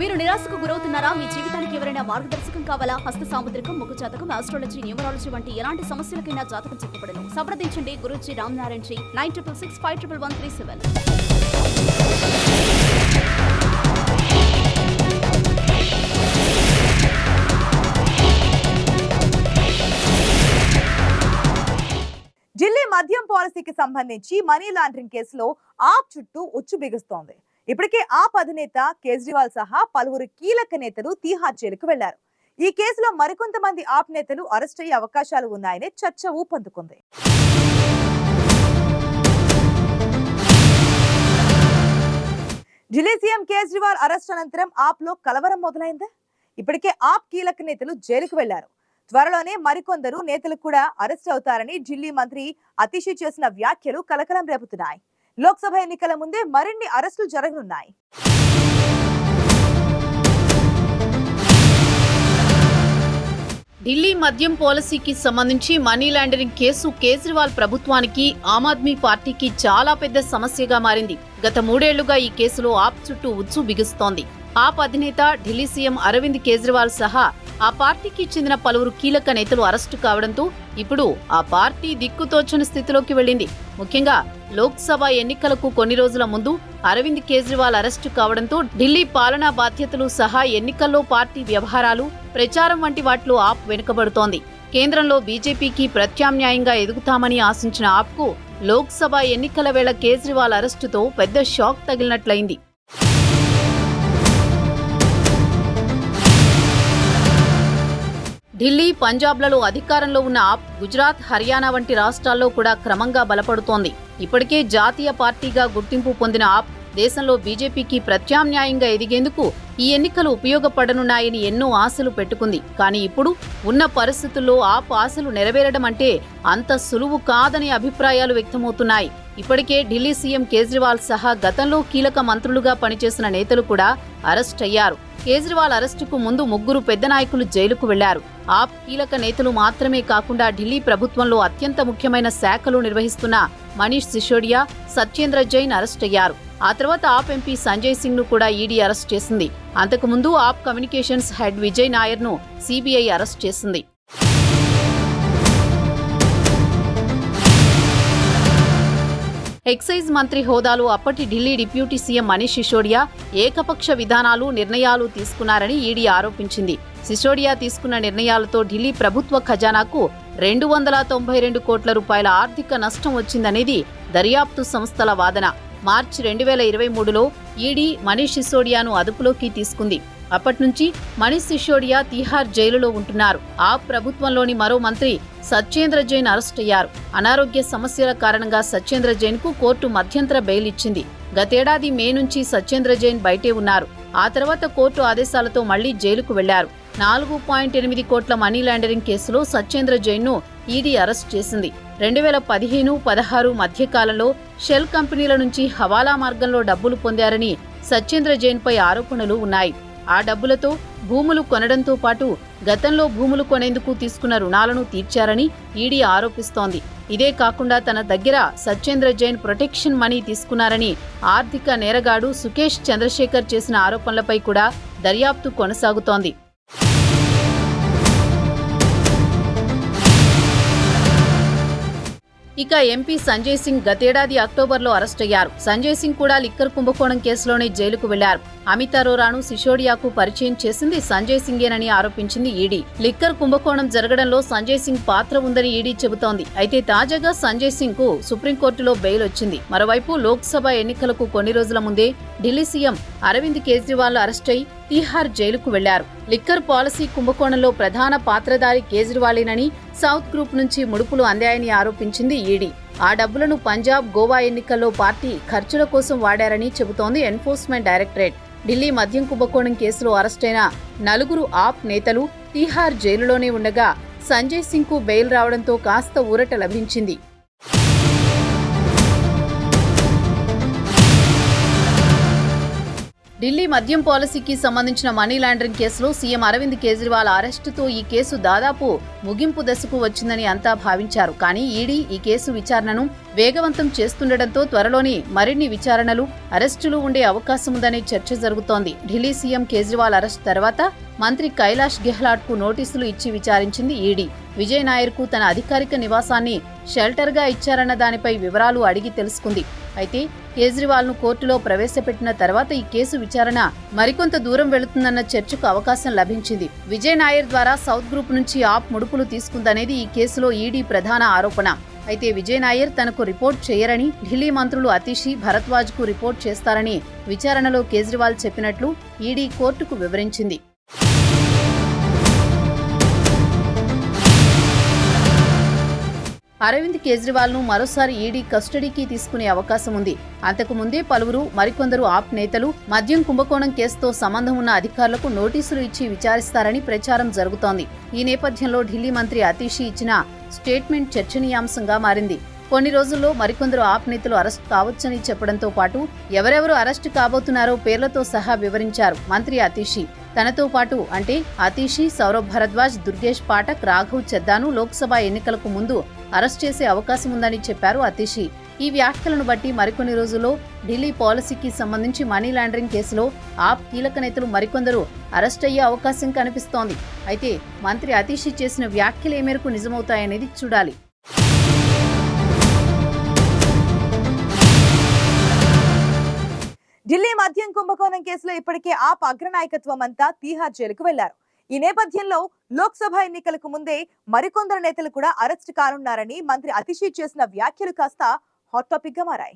మీరు నిరాశకు గురవుతున్నారా? మీ జీవితానికి ఎవరైనా మార్గదర్శకం కావాలా? హస్త సాముద్రికం ముఖ జాతకం ఆస్ట్రాలజీ న్యూమరాలజీ వంటి ఎలాంటి సమస్యలకైనా జాతకం చెప్పబడను. సంప్రదించండి Guruji Ramnarayan ji nine triple six five triple one three seven. Delhi మద్యం పాలసీకి సంబంధించి మనీ లాండరింగ్ కేసులో ఆప్ చుట్టూ ఉచ్చు బిగుస్తోంది. ఇప్పటికే ఆప్ అధినేత కేజ్రీవాల్ సహా పలువురు కీలక నేతలు తీహార్ జైలుకు వెళ్ళారు. ఈ కేసులో మరికొంతమంది ఆప్ నేతలు అరెస్ట్ అయ్యే అవకాశాలు ఉన్నాయని చర్చ ఊపందుకుంది. ఢిల్లీ సీఎం కేజ్రీవాల్ అరెస్ట్ అనంతరం ఆప్లో కలవరం మొదలైంది. ఇప్పటికే ఆప్ కీలక నేతలు జైలుకు వెళ్ళారు. త్వరలోనే మరికొందరు నేతలు కూడా అరెస్ట్ అవుతారని ఢిల్లీ మంత్రి అతిషి చేసిన వ్యాఖ్యలు కలకలం రేపుతున్నాయి. లోక్సభ ఎన్నికల ముందే మరిన్ని అరెస్టులు జరగనున్నాయి. ఢిల్లీ మద్యం పాలసీకి సంబంధించి మనీ లాండరింగ్ కేసు కేజ్రీవాల్ ప్రభుత్వానికి ఆమ్ ఆద్మీ పార్టీకి చాలా పెద్ద సమస్యగా మారింది. గత మూడేళ్ళుగా ఈ కేసులో ఆప్ చుట్టూ ఉచ్చు బిగుస్తోంది. ఆప్ అధినేత ఢిల్లీ సీఎం అరవింద్ కేజ్రీవాల్ సహా ఆ పార్టీకి చెందిన పలువురు కీలక నేతలు అరెస్టు కావడంతో ఇప్పుడు ఆ పార్టీ దిక్కుతోచని స్థితిలోకి వెళ్ళింది. ముఖ్యంగా లోక్సభ ఎన్నికలకు కొన్ని రోజుల ముందు అరవింద్ కేజ్రీవాల్ అరెస్టు కావడంతో ఢిల్లీ పాలనా బాధ్యతలు సహా ఎన్నికల్లో పార్టీ వ్యవహారాలు ప్రచారం వంటి వాటిలో ఆప్ వెనుకబడుతోంది. కేంద్రంలో బీజేపీకి ప్రత్యామ్నాయంగా ఎదుగుతామని ఆశించిన ఆప్కు లోక్సభ ఎన్నికల వేళ కేజ్రీవాల్ అరెస్టుతో పెద్ద షాక్ తగిలినట్లయింది. ఢిల్లీ పంజాబ్లలో అధికారంలో ఉన్న ఆప్ గుజరాత్ హర్యానా వంటి రాష్ట్రాల్లో కూడా క్రమంగా బలపడుతోంది. ఇప్పటికే జాతీయ పార్టీగా గుర్తింపు పొందిన ఆప్ దేశంలో బీజేపీకి ప్రత్యామ్నాయంగా ఎదిగేందుకు ఈ ఎన్నికలు ఉపయోగపడనున్నాయని ఎన్నో ఆశలు పెట్టుకుంది. కానీ ఇప్పుడు ఉన్న పరిస్థితుల్లో ఆప్ ఆశలు నెరవేరడం అంటే అంత సులువు కాదని అభిప్రాయాలు వ్యక్తమవుతున్నాయి. ఇప్పటికే ఢిల్లీ సీఎం కేజ్రీవాల్ సహా గతంలో కీలక మంత్రులుగా పనిచేసిన నేతలు కూడా అరెస్ట్ అయ్యారు. కేజ్రీవాల్ అరెస్టుకు ముందు ముగ్గురు పెద్ద నాయకులు జైలుకు వెళ్ళారు. ఆప్ కీలక నేతలు మాత్రమే కాకుండా ఢిల్లీ ప్రభుత్వంలో అత్యంత ముఖ్యమైన శాఖలు నిర్వహిస్తున్న మనీష్ సిసోడియా సత్యేంద్ర జైన్ అరెస్ట్ అయ్యారు. ఆ తర్వాత ఆప్ ఎంపీ సంజయ్ సింగ్ను కూడా ఈడీ అరెస్ట్ చేసింది. అంతకుముందు ఆప్ కమ్యూనికేషన్స్ హెడ్ విజయ్ నాయర్ను సిబిఐ అరెస్ట్ చేసింది. ఎక్సైజ్ మంత్రి హోదాలో అప్పటి ఢిల్లీ డిప్యూటీ సీఎం మనీష్ సిసోడియా ఏకపక్ష విధానాలు నిర్ణయాలు తీసుకున్నారని ఈడీ ఆరోపించింది. సిసోడియా తీసుకున్న నిర్ణయాలతో ఢిల్లీ ప్రభుత్వ ఖజానాకు రెండు వందల తొంభై రెండు కోట్ల రూపాయల ఆర్థిక నష్టం వచ్చిందనేది దర్యాప్తు సంస్థల వాదన. మార్చి రెండు వేల ఇరవై మూడులో ఈడీ మనీష్ సిసోడియాను అదుపులోకి తీసుకుంది. అప్పటి నుంచి మనీష్ సిసోడియా తిహార్ జైలులో ఉంటున్నారు. ఆ ప్రభుత్వంలోని మరో మంత్రి సత్యేంద్ర జైన్ అరెస్ట్ అయ్యారు. అనారోగ్య సమస్యల కారణంగా సత్యేంద్ర జైన్కు కోర్టు మధ్యంతర బెయిల్ ఇచ్చింది గతేడాది మే నుంచి సత్యేంద్ర జైన్ బయటే ఉన్నారు. ఆ తర్వాత కోర్టు ఆదేశాలతో మళ్ళీ జైలుకు వెళ్ళారు. నాలుగు పాయింట్ ఎనిమిది కోట్ల మనీ లాండరింగ్ కేసులో సత్యేంద్ర జైన్ను ఈడీ అరెస్ట్ చేసింది. రెండు వేల పదిహేను పదహారు మధ్యకాలంలో షెల్ కంపెనీల నుంచి హవాలా మార్గంలో డబ్బులు పొందారని సత్యేంద్ర జైన్పై ఆరోపణలు ఉన్నాయి. ఆ డబ్బులతో భూములు కొనడంతో పాటు గతంలో భూములు కొనేందుకు తీసుకున్న రుణాలను తీర్చారని ఈడీ ఆరోపిస్తోంది. ఇదే కాకుండా తన దగ్గర సత్యేంద్ర జైన్ ప్రొటెక్షన్ మనీ తీసుకున్నారని ఆర్థిక నేరగాడు సుకేష్ చంద్రశేఖర్ చేసిన ఆరోపణలపై కూడా దర్యాప్తు కొనసాగుతోంది. ఇక ఎంపీ సంజయ్ సింగ్ గతేడాది అక్టోబర్లో అరెస్ట్ అయ్యారు. సంజయ్ సింగ్ కూడా లిక్కర్ కుంభకోణం కేసులోనే జైలుకు వెళ్ళారు. అమిత్ అరోరాను సిసోడియాకు పరిచయం చేసింది సంజయ్ సింగేనని ఆరోపించింది ఈడీ. లిక్కర్ కుంభకోణం జరగడంలో సంజయ్ సింగ్ పాత్ర ఉందని ఈడీ చెబుతోంది. అయితే తాజాగా సంజయ్ సింగ్కు సుప్రీంకోర్టులో బెయిల్ వచ్చింది. మరోవైపు లోక్సభ ఎన్నికలకు కొన్ని రోజుల ముందే ఢిల్లీ సీఎం అరవింద్ కేజ్రీవాల్ అరెస్ట్ అయి జైలుకు వెళ్ళారు. లిక్కర్ పాలసీ కుంభకోణంలో ప్రధాన పాత్రధారి కేజ్రీవాలేనని సౌత్ గ్రూప్ నుంచి ముడుపులు అందాయని ఆరోపించింది ఈడీ. ఆ డబ్బులను పంజాబ్ గోవా ఎన్నికల్లో పార్టీ ఖర్చుల కోసం వాడారని చెబుతోంది ఎన్ఫోర్స్మెంట్ డైరెక్టరేట్. ఢిల్లీ మద్యం కుంభకోణం కేసులో అరెస్టైన నలుగురు ఆప్ నేతలు తీహార్ జైలులోనే ఉండగా సంజయ్ సింగ్కు బెయిల్ రావడంతో కాస్త ఊరట లభించింది. ఢిల్లీ మద్యం పాలసీకి సంబంధించిన మనీ లాండరింగ్ కేసులో సీఎం అరవింద్ కేజ్రీవాల్ అరెస్టుతో ఈ కేసు దాదాపు ముగింపు దశకు వచ్చిందని అంతా భావించారు. కానీ ఈడీ ఈ కేసు విచారణను వేగవంతం చేస్తుండటంతో త్వరలోనే మరిన్ని విచారణలు అరెస్టులు ఉండే అవకాశం ఉందనే చర్చ జరుగుతోంది. ఢిల్లీ సీఎం కేజ్రీవాల్ అరెస్ట్ తర్వాత మంత్రి కైలాష్ గెహ్లాట్కు నోటీసులు ఇచ్చి విచారించింది ఈడీ. విజయ్ తన అధికారిక నివాసాన్ని షెల్టర్గా ఇచ్చారన్న దానిపై వివరాలు అడిగి తెలుసుకుంది. అయితే కేజ్రీవాల్ను కోర్టులో ప్రవేశపెట్టిన తర్వాత ఈ కేసు విచారణ మరికొంత దూరం వెళుతుందన్న చర్చకు అవకాశం లభించింది. విజయ్ నాయర్ ద్వారా సౌత్ గ్రూప్ నుంచి ఆప్ ముడుపులు తీసుకుందనేది ఈ కేసులో ఈడీ ప్రధాన ఆరోపణ. అయితే విజయ్ నాయర్ తనకు రిపోర్ట్ చేయరని ఢిల్లీ మంత్రులు అతిషి భరద్వాజ్కు రిపోర్ట్ చేస్తారని విచారణలో కేజ్రీవాల్ చెప్పినట్లు ఈడీ కోర్టుకు వివరించింది. అరవింద్ కేజ్రీవాల్ను మరోసారి ఈడీ కస్టడీకి తీసుకునే అవకాశం ఉంది. అంతకు ముందే పలువురు మరికొందరు ఆప్ నేతలు మద్యం కుంభకోణం కేసుతో సంబంధం ఉన్న అధికారులకు నోటీసులు ఇచ్చి విచారిస్తారని ప్రచారం జరుగుతోంది. ఈ నేపథ్యంలో ఢిల్లీ మంత్రి అతీషి ఇచ్చిన స్టేట్మెంట్ చర్చనీయాంశంగా మారింది. కొన్ని రోజుల్లో మరికొందరు ఆప్ నేతలు అరెస్ట్ కావచ్చని చెప్పడంతో పాటు ఎవరెవరు అరెస్టు కాబోతున్నారో పేర్లతో సహా వివరించారు మంత్రి అతీషి. తనతో పాటు అంటే అతీషి సౌరభ్ భరద్వాజ్ దుర్గేష్ పాఠక్ రాఘవ్ చెద్దాను లోక్సభ ఎన్నికలకు ముందు అరెస్ట్ చేసే అవకాశం ఉందని చెప్పారు అతీషి. ఈ వ్యాఖ్యలను బట్టి మరికొన్ని రోజుల్లో ఢిల్లీ పాలసీకి సంబంధించి మనీ లాండరింగ్ కేసులో ఆప్ కీలక నేతలు మరికొందరు అరెస్ట్ అయ్యే అవకాశం కనిపిస్తోంది. అయితే మంత్రి అతీషి చేసిన వ్యాఖ్యలు ఏ మేరకు నిజమవుతాయనేది చూడాలి. ఢిల్లీ మద్యం కుంభకోణం కేసులో ఇప్పటికే ఆప్ అగ్రనాయకత్వం అంతా తీహార్ జైలుకు వెళ్ళారు. ఈ నేపథ్యంలో లోక్సభ ఎన్నికలకు ముందే మరికొందరు నేతలు కూడా అరెస్ట్ కానున్నారని మంత్రి అతిషి చేసిన వ్యాఖ్యలు కాస్త హాట్ టాపిక్గా మారాయి.